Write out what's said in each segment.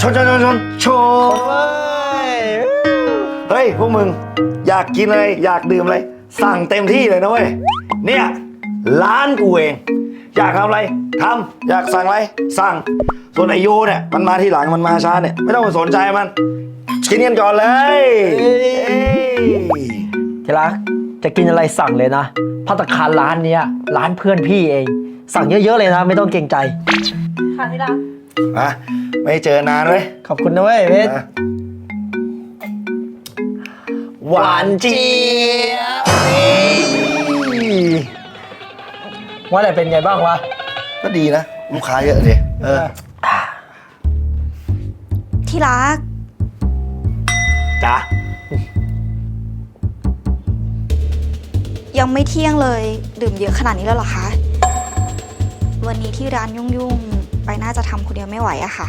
ชนชนชนชนชนเฮ้ยพวกมึง อยากกินอะไร อยากดื่มอะไร สั่งเต็มที่เลยนะเว้ย เนี่ยร้านกูเอง อยากทำอะไรทำอยากสั่งอะไร สั่ง ส่วนไอโยเนี่ย มันมาทีหลังมันมาช้าเนี่ย ไม่ต้องไปสนใจมัน กินกันก่อนเลยที่รักจะกินอะไรสั่งเลยนะพัตคารร้านเนี้ยร้านเพื่อนพี่เอง สั่งเยอะๆเลยนะ ไม่ต้องเกรงใจ ค่ะที่รัก มาไม่เจอนานเว้ยขอบคุณนะเว้ยเพชรนะหวานเจี๊ยบว่าแต่เป็นไงบ้างวะ ก็ดีนะ ลูกค้าเยอะดิเออที่รัก จ้ะยังไม่เที่ยงเลย ดื่มเยอะขนาดนี้แล้วเหรอคะ วันนี้ที่ร้านยุ่งๆ ไปน่าจะทำคนเดียวไม่ไหวอะค่ะ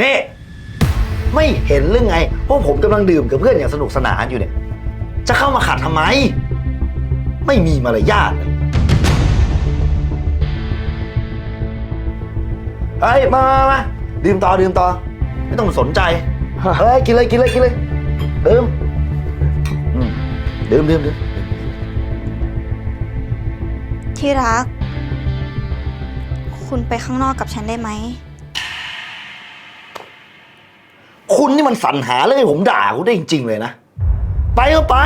นี่ ไม่เห็นเรื่องไงพวกผมกำลังดื่มกับเพื่อนอย่างสนุกสนานอยู่เนี่ย จะเข้ามาขัดทำไม ไม่มีมารยาทเลยเฮ้ยมามามาดื่มต่อดื่มต่อ ไม่ต้องสนใจ เฮ้ย กินเลยกินเลยกินเลยดื่มอืม ดื่มดื่มดื่มที่รัก คุณไปข้างนอกกับฉันได้ไหม คุณนี่มันสรรหาเรื่องให้ผมด่าคุณได้จริง ๆ เลยนะ ไปก็ไป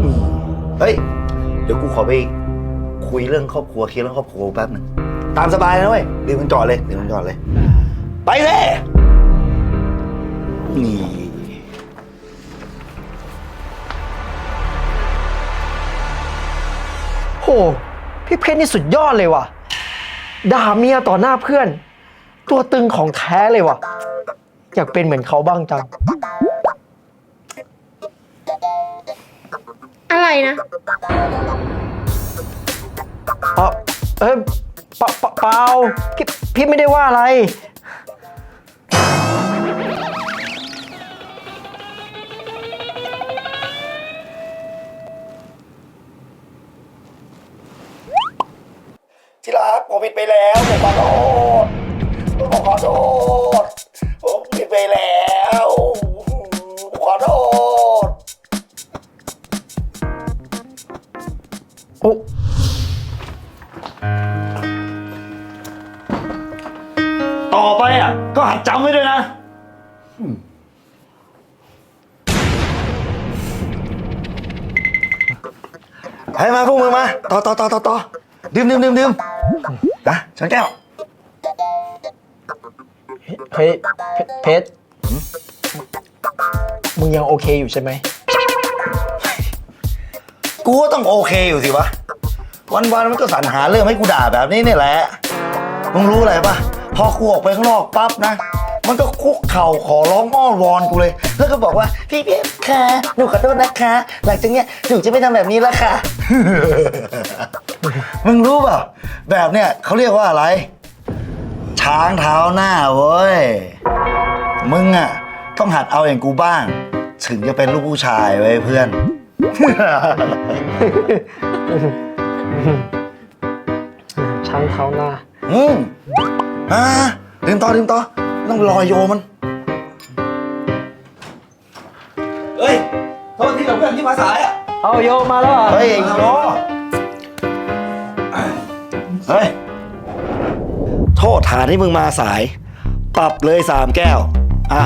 อืมเฮ้ย เดี๋ยวกูขอไปคุยเรื่องครอบครัวเคลียร์เรื่องครอบครัวแป๊บหนึงตามสบายนะเว้ยดื่มกันก่อนเลยดื่มกันก่อนเลย ไปเลยนี่ พี่เพชรนี่สุดยอดเลยว่ะ ด่าเมียต่อหน้าเพื่อน ตัวตึงของแท้เลยว่ะ อยากเป็นเหมือนเขาบ้างจัง อะไรนะ เออเอยเปล่าเปล่าเปล่าพี่พี่ไม่ได้ว่าอะไร ที่รักผมผิดไปแล้วผมขอโทษผมขอโทษผมผิดไปแล้วผมขอโทษโอ้ต่อไปอะ ก็หัดจำไว้ด้วยนะ ให้มาพวกมึงมา ต่อต่อต่อต่อต่อดื่มดื่มดื่มดื่ม นะชนแก้วเฮ้ยเพเพชรมึงยังโอเคอยู่ใช่ไหม กูก็ต้องโอเคอยู่สิวะ วันวันๆมันก็สรรหาเรื่องให้กูด่าแบบนี้เนี่ยแหละ มึงรู้อะไรปะพอกูออกไปข้างนอกปั๊บนะ มันก็คุกเข่าขอร้องอ้อนวอนกูเลย แล้วก็บอกว่าพี่เพียค่ะหนูขอโทษนะคะ หลังจากเนี้ยหนูจะไม่ทำแบบนี้แล้วค่ะ มึงรู้เปล่าแบบเนี้ยเขาเรียกว่าอะไร ช้างเท้าหน้าเว้ย มึงอะ ต้องหัดเอาอย่างกูบ้าง ถึงจะเป็นลูกผู้ชายเว้ยเพื่อน ช้างเท้าหน้า อืมอ่าดื่มต่อดื่มต่อไม่ต้องรอโยมัน เฮ้ย โทษที่กับเพื่อนที่มาสายอะ เอาโยมาแล้วเหรอ เฮ้ยไอ้โย เฮ้ย โทษฐานที่มึงมาสาย ปรับเลยสามแก้ว อะ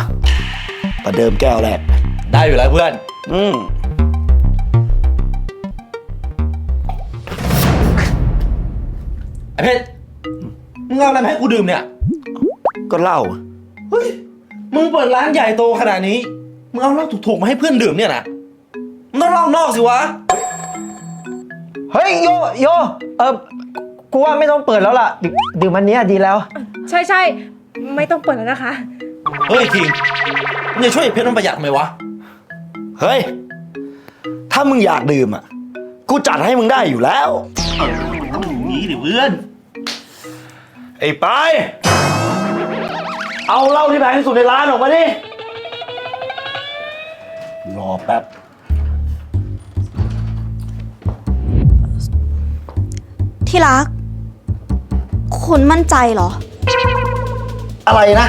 ประเดิมแก้วแรก ได้อยู่แล้วเพื่อน อืมไอ้เพชรมึงเอาอะไรมาให้กูดื่มเนี่ย ก็เหล่าเฮ้ย มึงเปิดร้านใหญ่โตขนาดนี้ มึงเอาเหล้าถูกๆมาให้เพื่อนดื่มเนี่ยนะมึงต้องเหล้านอกสิวะ เฮ้ยโยโยเออ กูว่าไม่ต้องเปิดแล้วล่ะ ดื่มดื่มอันเนี้ยดีแล้ว ใช่ใช่ไม่ต้องเปิดแล้วนะคะ เฮ้ยคิงมึงจะช่วยไอ้เพชรมันประหยัดไหมวะ เฮ้ย ถ้ามึงอยากดื่มอะ กูจัดให้มึงได้อยู่แล้วต้องอย่างนี้ดิเพื่อน ไอ้ไปายเอาเหล้าที่แพงที่สุดในร้านออกมาดิ รอแป๊บ ที่รัก คุณมั่นใจเหรอ อะไรนะ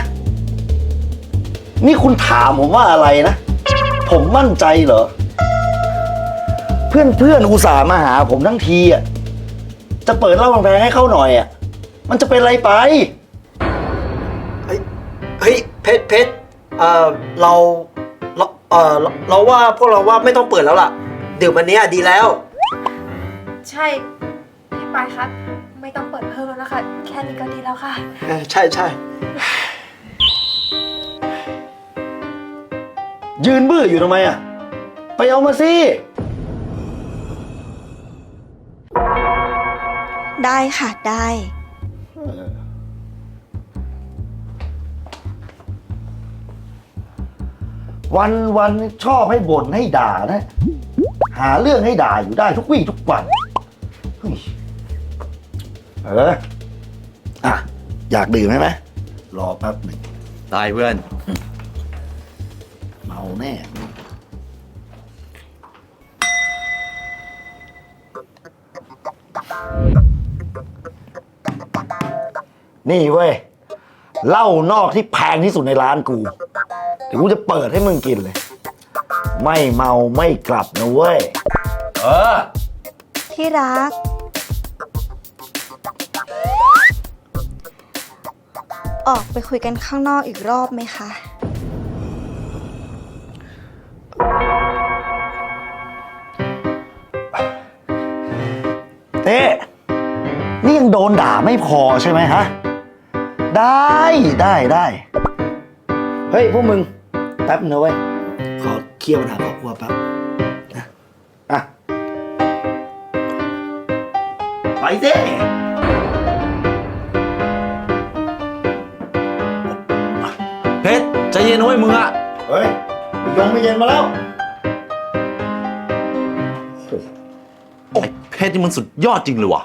นี่คุณถามผมว่าอะไรนะ ผมมั่นใจเหรอ เพื่อนเพื่อนๆอุตส่าห์มาหาผมทั้งทีอะ จะเปิดเหล้าแพงๆให้เข้าหน่อยอะ มันจะเป็นไรไป เฮ้ยเพชรเพชรเออเราเราเออเราเราว่าพวกเราว่าไม่ต้องเปิดแล้วล่ะ ดื่มวันนี้อะดีแล้ว ใช่ พี่ปายคะไม่ต้องเปิดเพิ่มแล้วนะคะ แค่นี้ก็ดีแล้วค่ะ เออใช่ใช่ยืนบื้ออยู่ทำไมอะ ไปเอามาสิ ได้ค่ะ ได้ วันวันๆชอบให้บ่นให้ด่านะ หาเรื่องให้ด่าอยู่ได้ทุกวี่ทุกวันเฮ้ย เออ อะ อยากดื่มใช่ไหมรอแป๊บหนึ่งได้เพื่อน เมาแน่ นี่เว้ยเหล้านอกที่แพงที่สุดในร้านกูเดี๋ยวกูจะเปิดให้มึงกินเลย ไม่เมาไม่กลับนะเว้ย เออ ที่รัก ออกไปคุยกันข้างนอกอีกรอบไหมคะเต้นี่ยังโดนด่าไม่พอใช่ไหมฮะ ได้ได้ได้ เฮ้ยพวกมึง แป๊บนึงนะเว้ย ขอเคลียร์ปัญหาครอบครัวแป๊บนะอะ ไปเต้ เย็นเว้ยมึงอะเฮ้ยยงไม่เย็นมาแล้วโอ้ยเพชรนี่มันสุดยอดจริงเลยว่ะ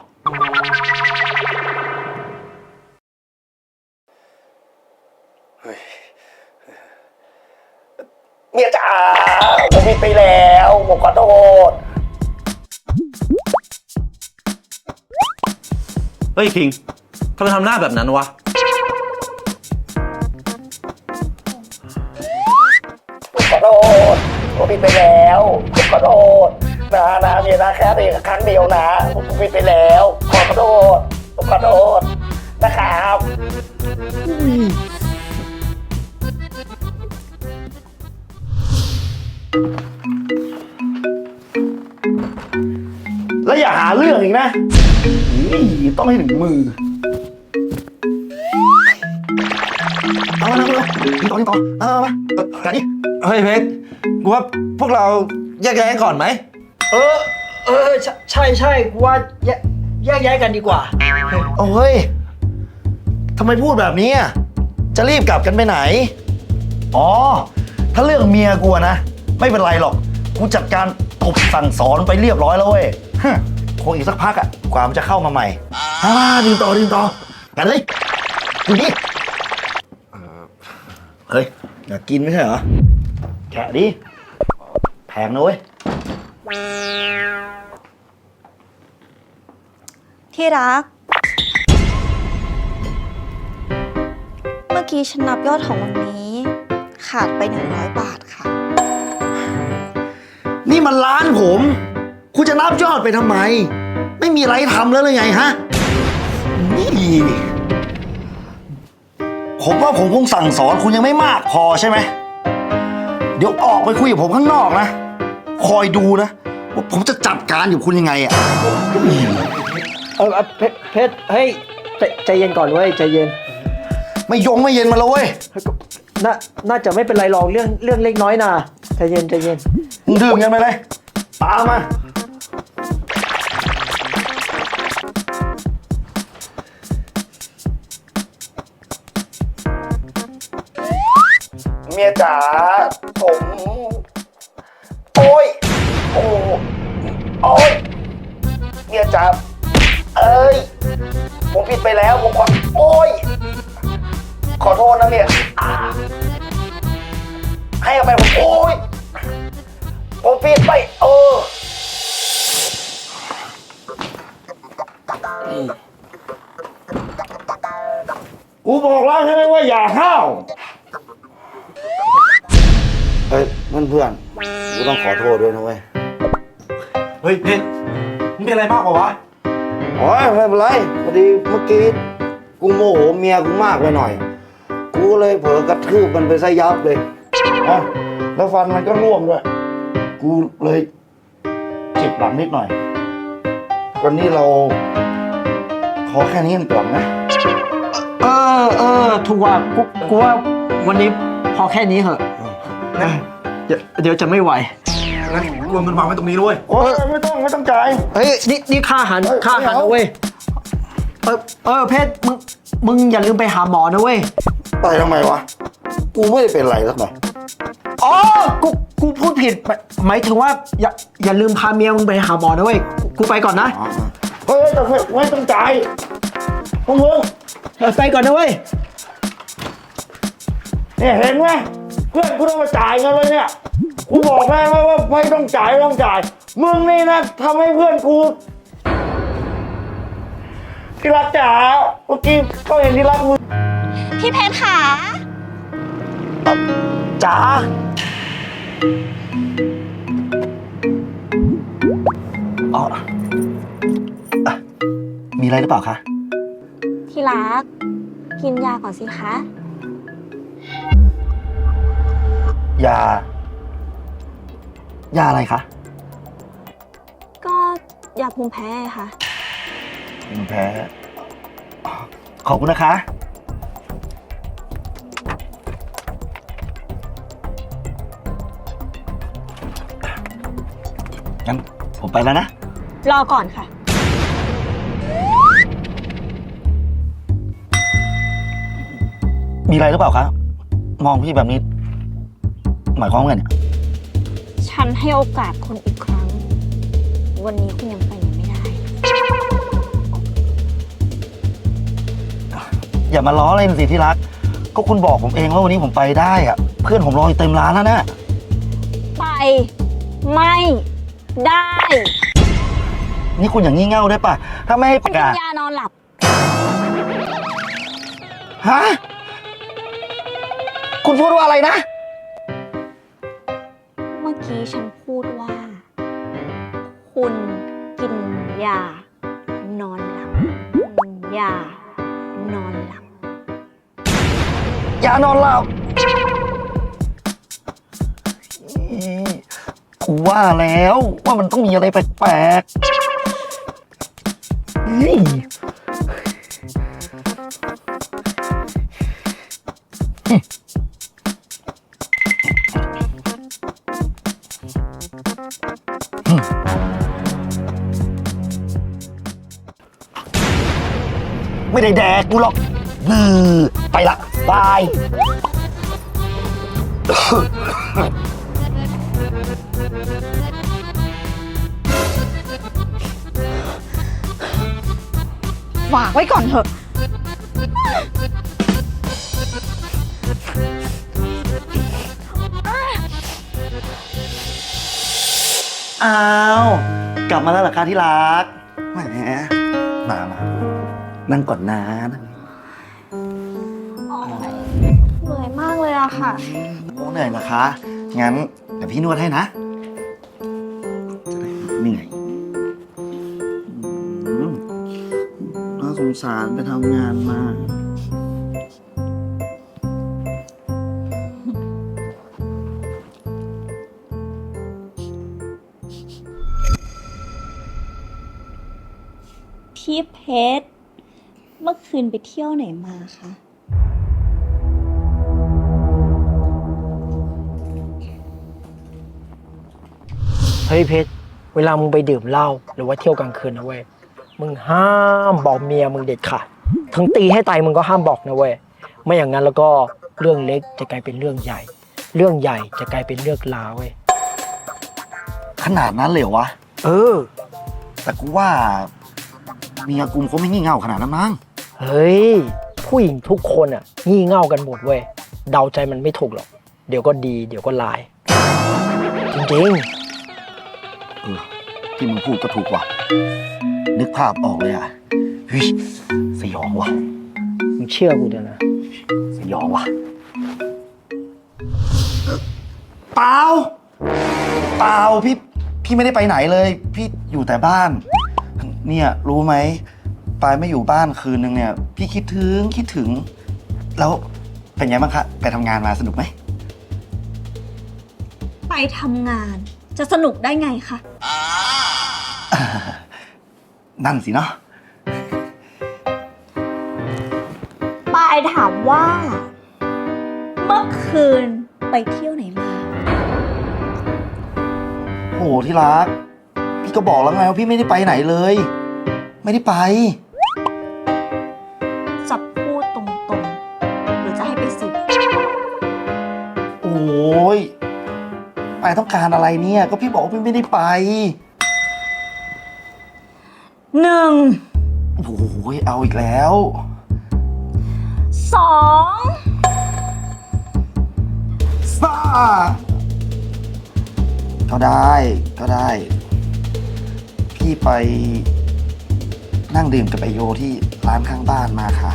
เมียจ๋าผมผิดไปแล้วผมขอโทษเฮ้ยคิงทำไมทำหน้าแบบนั้นวะ ผิดไปแล้วผมขอโทษนะนะเมียนะแค่เพียงครั้งเดียวนะผมผิดไปแล้ว ขอโทษผมขอโทษนะครับแล้วอย่าหาเรื่องอีกนะนี่ต้องให้ถึงมือ เอามาเอามาเอามายิงต่อยิงต่อเอามาเอามาเอาดิเฮ้ยเพชรกูว่า พวกเราแยกย้ายกันก่อนไหม เออ เออ ใช่ใช่ใช่กูว่าแยกแยกย้ายกันดีกว่า โอ้ยทำไมพูดแบบนี้อะจะรีบกลับกันไปไหน อ๋อ ถ้าเรื่องเมียกูอะนะ ไม่เป็นไรหรอก กูจัดการตบสั่งสอนไปเรียบร้อยแล้วเว้ยฮะคงอีกสักพักอะกว่ามันจะเข้ามาใหม่อ่าดื่มต่อดื่มต่อกันเลยอยู่นี่เฮ้ย อยากกินไม่ใช่เหรอ แกะดิแพงนะเว้ย ที่รัก เมื่อกี้ฉันนับยอดของวันนี้ ขาดไป 100 บาทค่ะ นี่มันร้านผม คุณจะนับยอดไปทำไม ไม่มีอะไรทำแล้วเลยไงฮะ นี่ ผมว่าผมคงสั่งสอนคุณยังไม่มากพอใช่ไหม เดี๋ยวออกไปคุยกับผมข้างนอกนะ คอยดูนะว่าผมจะจัดการอยู่คุณยังไงอะเออเออเพชรเพชรเฮ้ยใจใจเย็นก่อนเว้ยใจเย็นไม่ยงไม่เย็นมาแล้วเว้ยเฮ้ยก็น่าน่าจะไม่เป็นไรหรอกเรื่องเรื่องเล็กน้อยนะใจเย็นใจเย็น มึงดื่มกันไปเลยตามมาเมียจ๋า จ๋าเอ้ย ผมผิดไปแล้ว ผมขอ โอ้ย ขอโทษนะเมียอ่าให้อภัยผม โอ้ย ผมผิดไป เออ กูบอกแล้วใช่ไหมว่าอย่าห้าว เฮ้ยเพื่อนเพื่อนๆกูต้องขอโทษด้วยนะเว้ย เฮ้ยเพชร มึงเป็นอะไรมากกว่าวะโอ้ยไม่เป็นไรพอดีเมื่อกี้กูโมโหเมียกูมากไปหน่อย กูก็เลยเผลอกระทืบมันไปซะยับเลยอะแล้วฟันมันก็ร่วงด้วย กูเลยเจ็บหลังนิดหน่อยวันนี้เรา ขอแค่นี้กันก่อนนะ เออเออถูกว่ากูกูว่าวันนี้พอแค่นี้เหอะนะเดี๋ยวเดี๋ยวจะไม่ไหว งั้นกูเอาเงินวางไว้ตรงนี้ด้วยโอ้ยไม่ต้องไม่ต้องจ่ายเฮ้ยนี่นี่ค่าอาหารเอ้ยค่าอาหารไม่เอานะเว้ยเออเออเพชรมึงมึงอย่าลืมไปหาหมอนะเว้ยไปทำไมวะ กูไม่ได้เป็นไรสักหน่อยอ๋อกูกูพูดผิดหมายหมายถึงว่าอย่าอย่าลืมพาเมียมึงไปหาหมอนะเว้ยกูไปก่อนนะเฮ้ยแต่ไม่ไม่ต้องจ่ายพวกมึงเออไปก่อนนะเว้ยเนี่ยเห็นไหมเพื่อนกูต้องมาจ่ายเงินเลยเนี่ย กูบอกแม่ว่าว่าไม่ต้องจ่ายไม่ต้องจ่าย มึงนี่นะทำให้เพื่อนกูที่รักจ๋าเมื่อกี้ก็เห็นที่รักมึงพี่เพชรค่ะจ๋าอ๋ออะมีอะไรหรือเปล่าคะ ที่รัก กินยาก่อนสิคะ ยา ยาอะไรคะก็ยาภูมิแพ้ค่ะ ภูมิแพ้อ๋อขอบคุณนะคะ งั้นผมไปแล้วนะ รอก่อนค่ะ มีอะไรหรือเปล่าคะ มองพี่แบบนี้ หมายความว่าไงเนี่ยฉั นให้โอกาสคุณอีกครั้ง วันนี้คุณยังไปไหนไม่ได้ อย่ามาล้อเล่นสิที่รัก ก็คุณบอกผมเองว่าวันนี้ผมไปได้อะเพื่อนผมรออยู่เต็มร้านแล้วนะไป ไม่ได้นี่คุณอย่างงี่เง่าได้ปะถ้าไม่ให้ปกิระนกาศยานอนหลับ ฮะคุณพูดว่าอะไรนะ คุณกินยานอนหลับกินยานอนหลับ ยานอนหลับอีกูว่าแล้วว่ามันต้องมีอะไรแปลกๆ ไม่ได้แดกกูหรอกอือไปละบาย ฝากไว้ก่อนเถอะ อ้าว กลับมาแล้วเหรอคะที่รักแหมมามา นั่งก่อนนะนั่งเหนื่อยมากเลยอะค่ะ โอ้เหนื่อยเหรอคะ งั้นเดี๋ยวพี่นวดให้นะจะได้ไม่เหนื่อยอืมน่าสงสารไปทำงานมา พี่เพชรเมื่อ คืนไปเที่ยวไหนมาคะ เฮ้ยเพชร เวลามึงไปดื่มเหล้าหรือว่าเที่ยวกลางคืนนะเว้ย มึงห้ามบอกเมียมึงเด็ดขาดถึงตีให้ตายมึงก็ห้ามบอกนะเว้ย ไม่อย่างนั้นแล้วก็เรื่องเล็กจะกลายเป็นเรื่องใหญ่ เรื่องใหญ่จะกลายเป็นเรื่องลาวเว้ย ขนาดนั้นเลยเหรอวะ เออ แต่กูว่าเมียกูเขาไม่งี่เง่าขนาดนั้นมั้ง เฮ้ย ผู้หญิงทุกคนอะงี่เง่ากันหมดเว้ย เดาใจมันไม่ถูกหรอก เดี๋ยวก็ดี เดี๋ยวก็ลาย จริงๆเออที่มึงพูดก็ถูกว่ะ นึกภาพออกเลยอะฮ้ยสยองว่ะมึงเชื่อกูเถอะนะ สยองว่ะ เปล่า เปล่าพี่ พี่ไม่ได้ไปไหนเลย พี่อยู่แต่บ้าน เนี่ยรู้ไหม ปายไม่อยู่บ้านคืนนึงเนี่ย พี่คิดถึงคิดถึง แล้วเป็นไงบ้างคะ ไปทำงานมาสนุกไหม ไปทำงานจะสนุกได้ไงคะ นั่นสิเนาะปายถามว่า เมื่อคืนไปเที่ยวไหนมา โหที่รัก พี่ก็บอกแล้วไงว่าพี่ไม่ได้ไปไหนเลย ไม่ได้ไป ไปต้องการอะไรเนี่ย ก็พี่บอกว่าพี่ไม่ได้ไป หนึ่งโอ้ยเอาอีกแล้ว สองซ่า ก็ได้ก็ได้ พี่ไปนั่งดื่มกับไอโยที่ร้านข้างบ้านมาค่ะ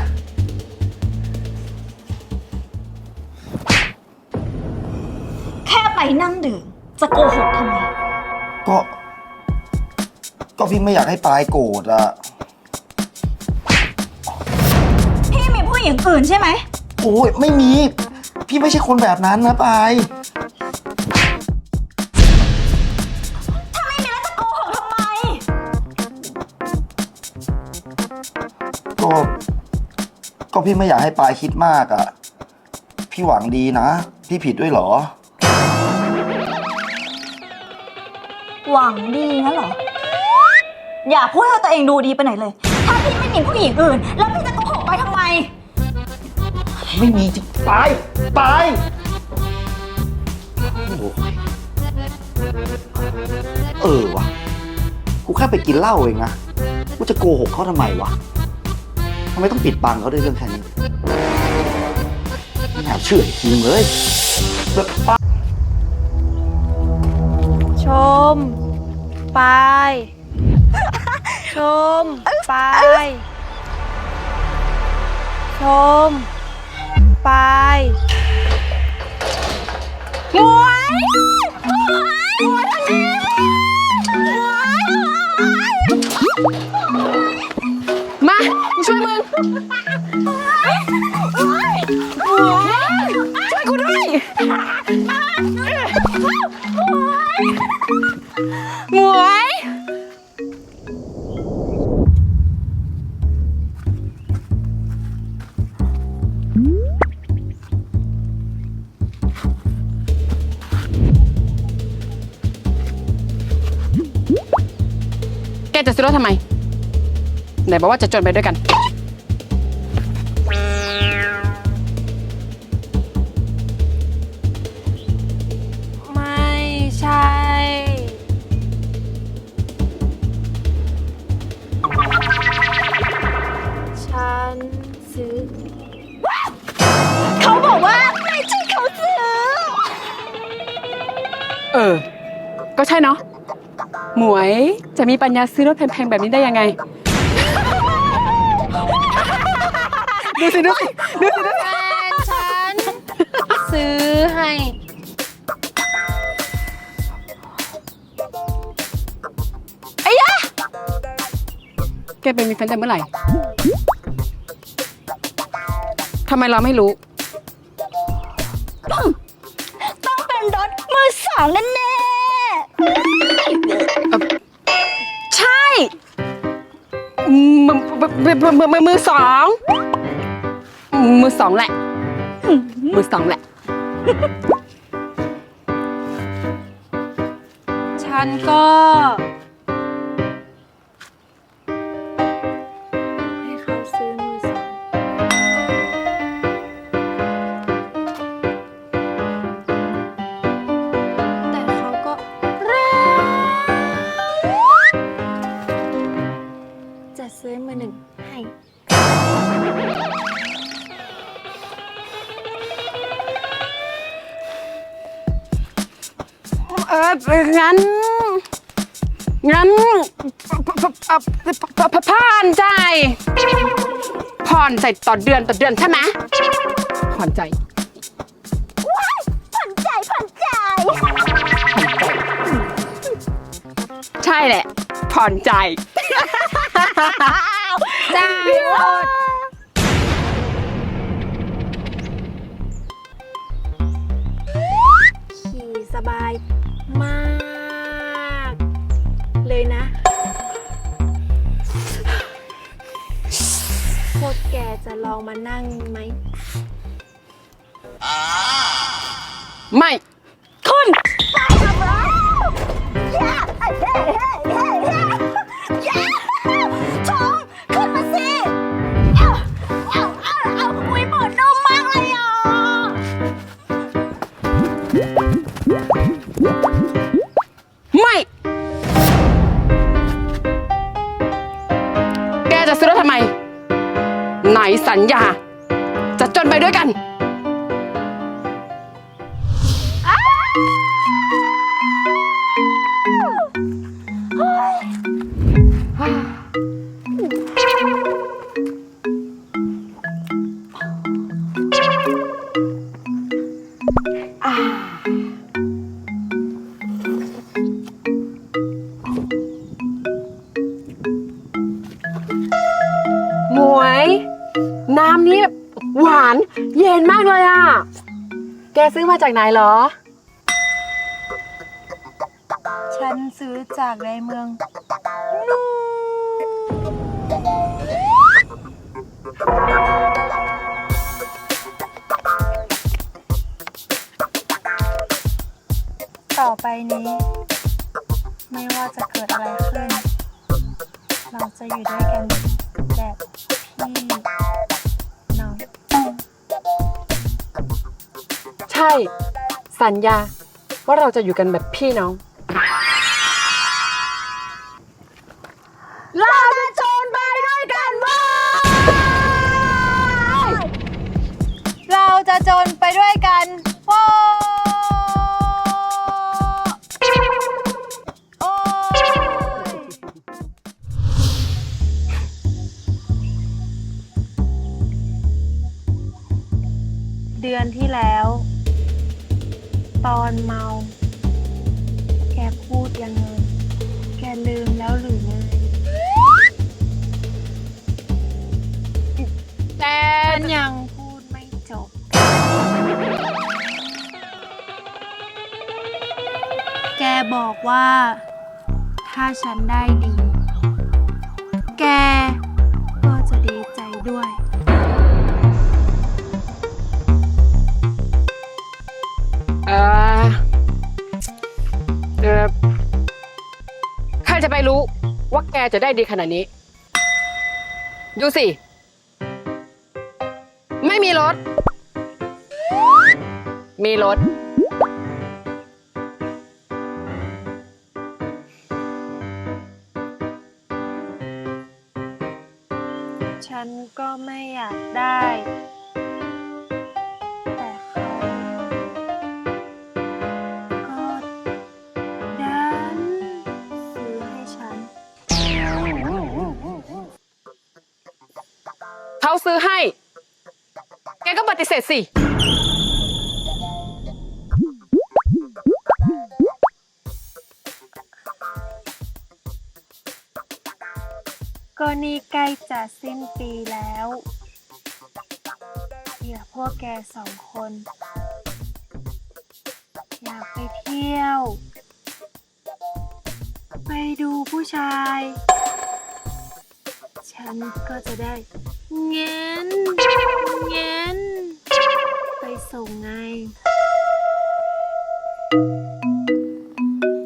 แค่ไปนั่งดื่ม จะโกหกทำไม ก็ ก็พี่ไม่อยากให้ปายโกรธอะพี่มีผู้หญิงอื่นใช่ไหม โอ้ยไม่มี พี่ไม่ใช่คนแบบนั้นนะปาย ถ้าไม่มีแล้วจะโกหกทำไม ก็ ก็พี่ไม่อยากให้ปายคิดมากอะพี่หวังดีนะ พี่ผิดด้วยเหรอ หวังดีงั้นเหรอ อย่าพูดให้ตัวเองดูดีไปไหนเลย ถ้าพี่ไม่มีผู้หญิงอื่น แล้วพี่จะโกหกไปทำไม ไม่มีจริงปายปโอ้ยเออวะกูแค่ไปกินเหล้าเองนะกูจะโกหกเขาทำไมวะทำไมต้องปิดบังเขาด้วยเรื่องแค่นี้ไม่น่าเชื่อจริงเลยแบบปา ปายชมปายชมปายหมวยหมวยทางนี้มากูช่วยมึงหมวยช่วยกูด้วย บอกว่าจะจนไปด้วยกัน ไม่ใช่ ฉันซื้อ เขาบอกว่าไม่ใช่เขาซื้อ เออ ก็ใช่เนาะหมวยจะมีปัญญาซื้อรถแพงๆแบบนี้ได้ยังไง ดูสิดูสิดูสิดูสิแฟนฉัน ซื้อให้แกเป็นมีแฟนแต่เมื่อไหร่ทำไมเราไม่รู้ ต้องเป็นรถมือสองแน่ใช่ มือมือมือมือมือมือสอง มือสองแหละ มือสองแหละ ฉันก็ งั้น งั้นเอ่อพพผ่อนใจายผ่อนใจายต่อเดือนต่อเดือนใช่ไหมผ่อนใจายผ่อนใจผ่อนใจ ใช่แหละ ผ่อนใจายจ้าขี่สบายมาก จะลองมานั่งไหม ไม่ คุณไปท ซื้อมาจากไหนเหรอ ฉันซื้อจากในเมืองนู่ต่อไปนี้ ไม่ว่าจะเกิดอะไรขึ้น เราจะอยู่ด้วย สัญญาว่าเราจะอยู่กันแบบพี่น้อง ว่าแกจะได้ดีขนาดนี้ ดูสิ ไม่มีรถ มีรถ ฉันก็ไม่อยากได้ ซื้อให้ แกก็ปฏิเสธสิ ก็นี่ใกล้จะสิ้นปีแล้วเดี๋ยวพวกแกสองคน อยากไปเที่ยว ไปดูผู้ชาย ฉันก็จะได้ เงินเงินไปส่งไง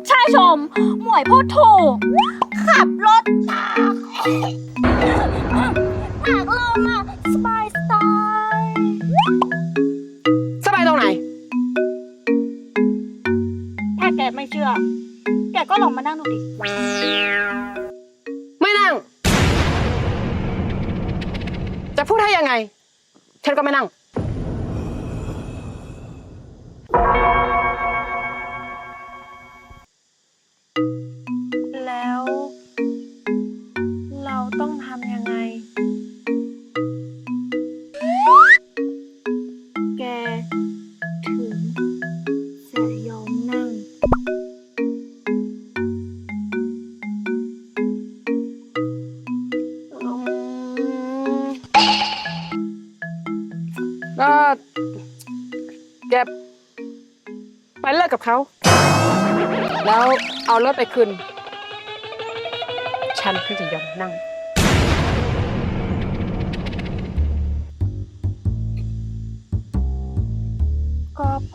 ใช่ชม หมวยพูดถูก ขับรถตา ต้องทำยังไง แกถึงจะยอมนั่ง ก็แกไปเลิกกับเขา แล้วเอารถไปคืน ฉันเพิ่งจะยอมนั่ง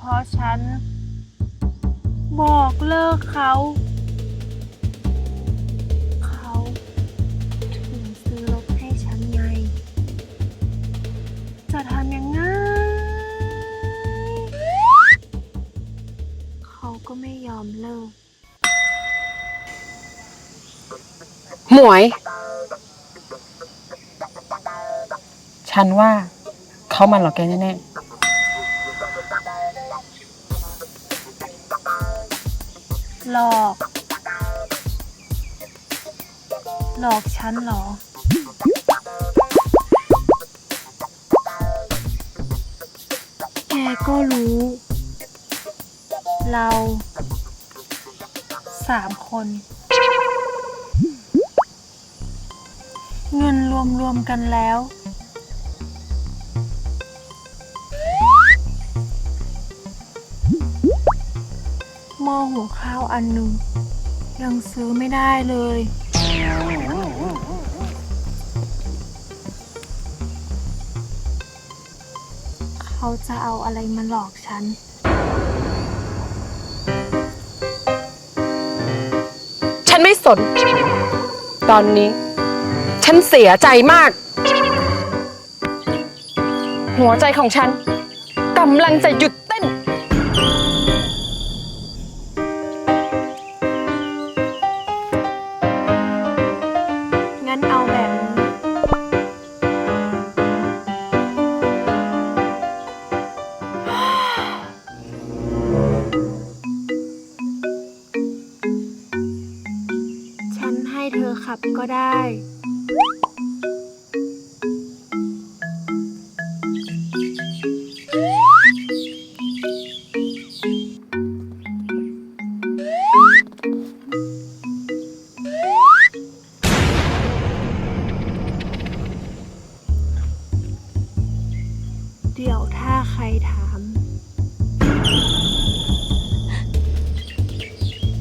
ราะฉัน บอกเลิกเขา เขาถึงซื้อรถให้ฉันไง จะทำยังไง เขาก็ไม่ยอมเลิก หมวย ฉันว่าเขามันหลอกแกแน่ ลอก หลอกฉันหรอ แกก็รู้ เราสามคน เงินรวมๆกันแล้ว ม้อหุงข้าวอันหนึ่งยังซื้อไม่ได้เลย เขาจะเอาอะไรมาหลอกฉันฉันไม่สน ตอนนี้ ฉันเสียใจมาก หัวใจของฉันกำลังจะหยุด เดี๋ยวถ้าใครถาม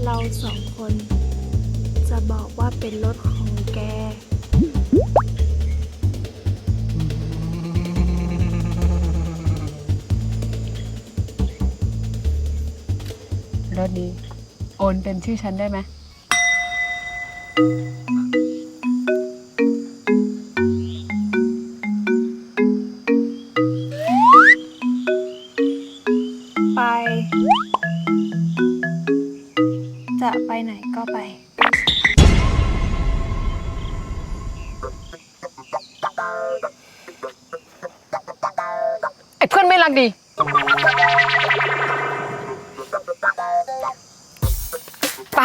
เราสองคน จะบอกว่าเป็นรถของแก รถดีโอนเป็นชื่อฉันได้ไหม ไป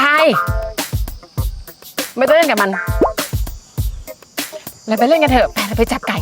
ไม่ต้องเล่นกับมัน เราไปเล่นกันเถอะ ไปเราไปจับไก่